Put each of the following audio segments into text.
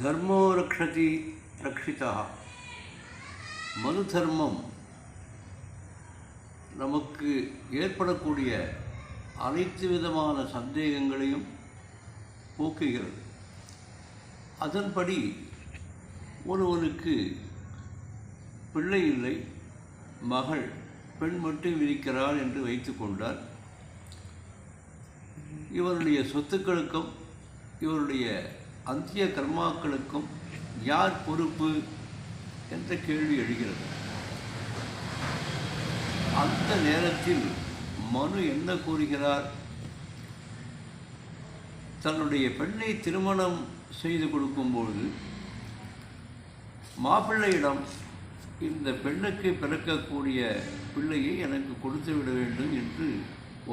தர்மோ ரக்ஷதி ரக்ஷிதா மனு தர்மம் நமக்கு ஏற்படக்கூடிய அனைத்து விதமான சந்தேகங்களையும் போக்குகிறது. அதன்படி ஒருவனுக்கு பிள்ளை இல்லை மகள் பெண் மட்டும் இருக்கிறாள் என்று வைத்துக்கொண்டால் இவருடைய சொத்துக்களுக்கும் இவருடைய அந்திய கர்மாக்களுக்கும் யார் பொறுப்பு என்ற கேள்வி எழுகிறது. அந்த நேரத்தில் மனு என்ன கூறுகிறார்? தன்னுடைய பெண்ணை திருமணம் செய்து கொடுக்கும்பொழுது மாப்பிள்ளையிடம் இந்த பெண்ணுக்கு பிறக்கக்கூடிய பிள்ளையை எனக்கு கொடுத்து விட வேண்டும் என்று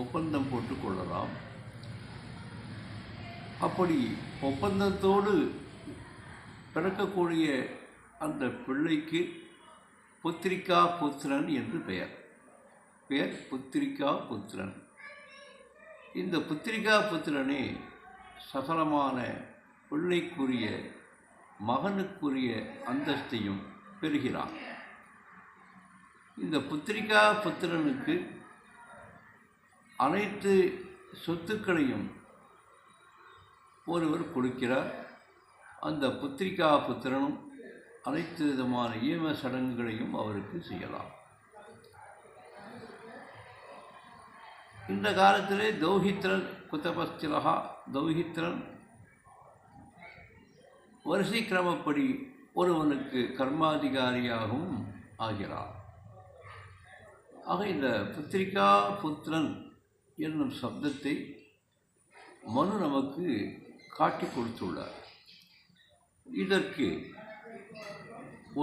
ஒப்பந்தம் போட்டுக்கொள்ளலாம் அப்படி ஒப்பந்தத்தோடு பிறக்கக்கூடிய அந்த பிள்ளைக்கு புத்திரிகா புத்திரன் என்று பெயர். பெயர் புத்திரிகா புத்திரன். இந்த புத்திரிகா புத்திரனே சகலமான பிள்ளைக்குரிய மகனுக்குரிய அந்தஸ்தையும் பெறுகிறான். இந்த புத்திரிகா புத்திரனுக்கு அனைத்து சொத்துக்களையும் ஒருவர் கொடுக்கிறார். அந்த புத்திரிகா புத்திரனும் அனைத்து விதமான ஈம சடங்குகளையும் அவருக்கு செய்யலாம். இந்த காலத்திலே தௌஹித்ரன் குத்தபஸ்திலகா தௌஹித்ரன் வரிசை கிரமப்படி ஒருவனுக்கு கர்மாதிகாரியாகவும் ஆகிறார் ஆக இந்த புத்திரிகா புத்திரன் என்னும் சப்தத்தை மனு நமக்கு காட்டி கொடுத்துள்ளார். இதற்கு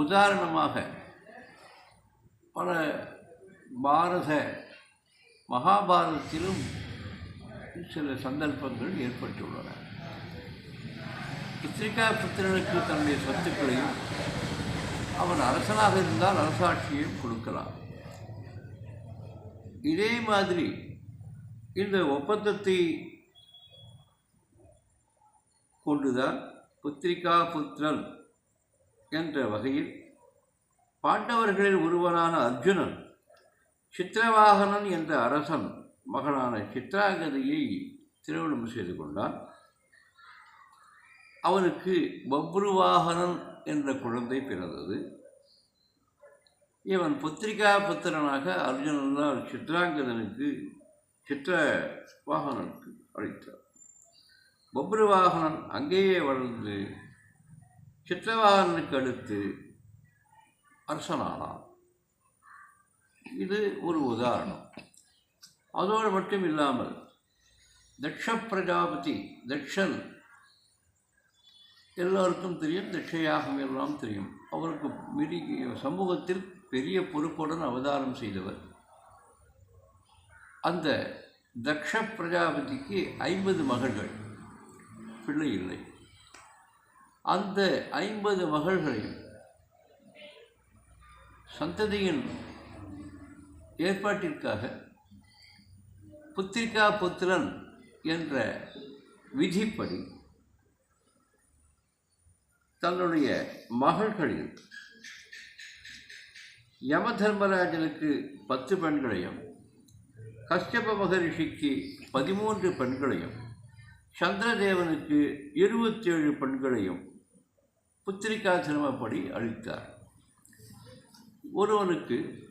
உதாரணமாக பல பாரத மகாபாரதத்திலும் சில சந்தர்ப்பங்கள் ஏற்பட்டுள்ளன. புத்திரிகா புத்திரனுக்கு தன்னுடைய சொத்துக்களையும் அவன் அரசனாக இருந்தால் அரசாட்சியையும் கொடுக்கலாம். இதே மாதிரி இந்த ஒப்பந்தத்தை கொண்டுதான் புத்திரிகா புத்திரன் என்ற வகையில் பாண்டவர்களில் ஒருவனான அர்ஜுனன் சித்திரவாகனன் என்ற அரசன் மகனான சித்ராங்கதையை திருமணம் செய்து கொண்டான். அவனுக்கு பப்ருவாகனன் என்ற குழந்தை பிறந்தது. இவன் புத்திரிகா புத்திரனாக அர்ஜுனனால் சித்ராங்கதனுக்கு சித்திர வாகனனுக்கு அளித்தார் பப்ருவாகனன் அங்கேயே வளர்ந்து சித்திரவாகனனுக்கு அடுத்து அரசனானான். இது ஒரு உதாரணம். அதோடு மட்டும் இல்லாமல் தட்ச பிரஜாபதி தக்ஷன் எல்லோருக்கும் தெரியும் தட்சயாகம் எல்லாம் தெரியும். அவருக்கு மிரி சமூகத்தில் பெரிய பொறுப்புடன் அவதாரம் செய்தவர். அந்த தக்ஷ பிரஜாபதிக்கு ஐம்பது மகள்கள். பிள்ளை இல்லை. அந்த ஐம்பது மகள்களையும் சந்ததியின் ஏற்பாட்டிற்காக புத்திரிகா புத்திரன் என்ற விதிப்படி தன்னுடைய மகள்களில் யம தர்மராஜனுக்கு பத்து பெண்களையும் கஷ்யப மகரிஷிக்கு பதிமூன்று பெண்களையும் சந்திரதேவனுக்கு இருபத்தேழு பெண்களையும் புத்திரிகா சிரமப்படி அளித்தார் ஒருவனுக்கு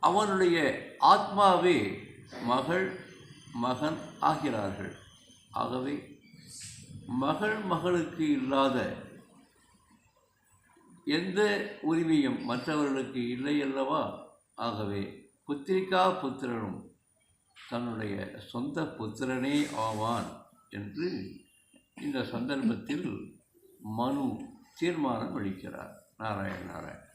அவனுடைய ஆத்மாவே மகள் மகன் ஆகிறார்கள். ஆகவே மகள் மகளுக்கு இல்லாத எந்த உரிமையும் மற்றவர்களுக்கு இல்லை அல்லவா? ஆகவே புத்திரிகா புத்திரனும் தன்னுடைய சொந்த புத்திரனே ஆவான். என்று இந்த சந்தர்ப்பத்தில் மனு தீர்மானம் அளிக்கிறார். நாராயண நாராயண்